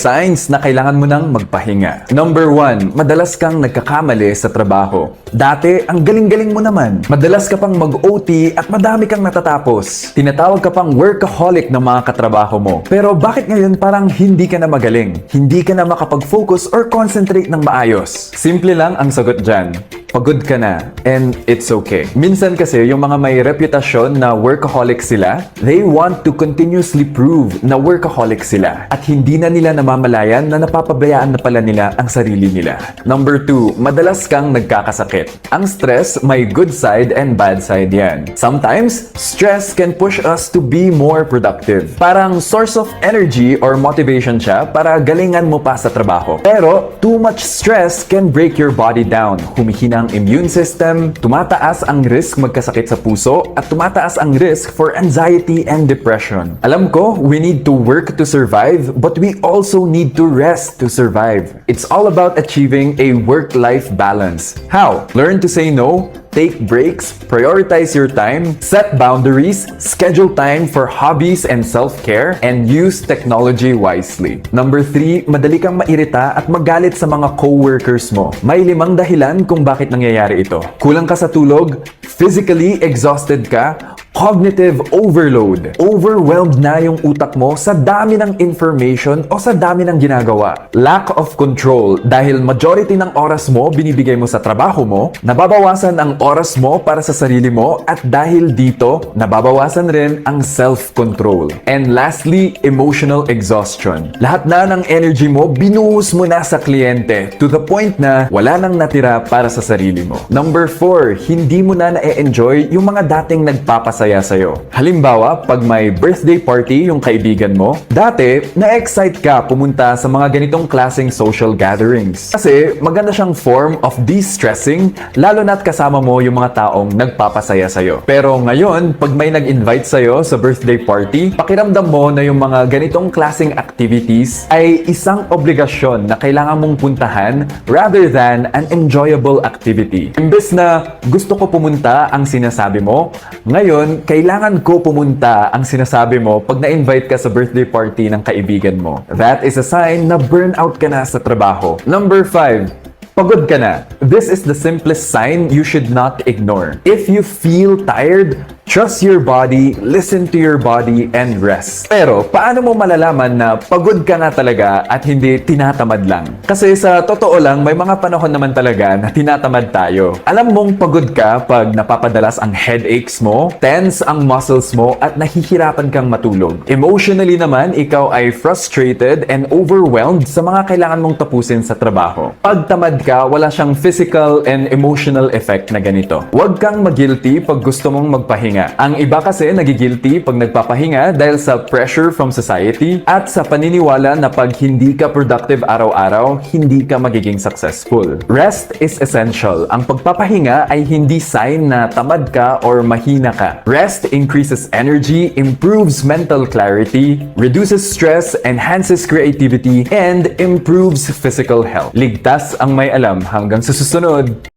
signs na kailangan mo nang magpahinga. Number 1, madalas kang nagkakamali sa trabaho. Dati, ang galing-galing mo naman. Madalas ka pang mag-OT at madami kang natatapos. Tinatawag ka pang workaholic ng mga katrabaho mo. Pero bakit ngayon parang hindi ka na magaling? Hindi ka na makapag-focus or concentrate ng maayos? Simple lang ang sagot dyan pagod ka na and it's okay. Minsan kasi yung mga may reputasyon na workaholic sila, they want to continuously prove na workaholic sila at hindi na nila namamalayan na napapabayaan na pala nila ang sarili nila. Number 2, madalas kang nagkakasakit. Ang stress may good side and bad side yan. Sometimes, stress can push us to be more productive. Parang source of energy or motivation siya para galingan mo pa sa trabaho. Pero, too much stress can break your body down. Humihina ang immune system, tumataas ang risk magkasakit sa puso, at tumataas ang risk for anxiety and depression. Alam ko, we need to work to survive, but we also need to rest to survive. It's all about achieving a work-life balance. How? Learn to say no, take breaks, prioritize your time, set boundaries, schedule time for hobbies and self-care, and use technology wisely. Number 3, madali kang mairita at magalit sa mga co-workers mo. May limang dahilan kung bakit nangyayari ito. Kulang ka sa tulog, physically exhausted ka, cognitive overload. Overwhelmed na yung utak mo sa dami ng information o sa dami ng ginagawa. Lack of control dahil majority ng oras mo binibigay mo sa trabaho mo, nababawasan ang oras mo para sa sarili mo at dahil dito, nababawasan rin ang self-control. And lastly, emotional exhaustion. Lahat na ng energy mo, binuhos mo na sa kliyente to the point na wala nang natira para sa sarili mo. Number 4, hindi mo na na-enjoy yung mga dating nagpapasaya sa'yo. Halimbawa, pag may birthday party yung kaibigan mo, dati, na-excite ka pumunta sa mga ganitong klaseng social gatherings. Kasi maganda siyang form of de-stressing, lalo na't kasama mo yung mga taong nagpapasaya sa'yo. Pero ngayon, pag may nag-invite sa'yo sa birthday party, pakiramdam mo na yung mga ganitong klaseng activities ay isang obligasyon na kailangan mong puntahan rather than an enjoyable activity. Imbes na gusto ko pumunta ang sinasabi mo, ngayon, kailangan ko pumunta ang sinasabi mo pag na-invite ka sa birthday party ng kaibigan mo. That is a sign na burnout ka na sa trabaho. Number 5, Pagod ka na. This is the simplest sign you should not ignore. If you feel tired, trust your body, listen to your body, and rest. Pero, paano mo malalaman na pagod ka na talaga at hindi tinatamad lang? Kasi sa totoo lang, may mga panahon naman talaga na tinatamad tayo. Alam mong pagod ka pag napapadalas ang headaches mo, tense ang muscles mo, at nahihirapan kang matulog. Emotionally naman, ikaw ay frustrated and overwhelmed sa mga kailangan mong tapusin sa trabaho. Pag tamad ka, wala siyang physical and emotional effect na ganito. Huwag kang magilty pag gusto mong magpahinga. Ang iba kasi nagigilty pag nagpapahinga dahil sa pressure from society at sa paniniwala na pag hindi ka productive araw-araw, hindi ka magiging successful. Rest is essential. Ang pagpapahinga ay hindi sign na tamad ka or mahina ka. Rest increases energy, improves mental clarity, reduces stress, enhances creativity, and improves physical health. Ligtas ang may alam hanggang sa susunod.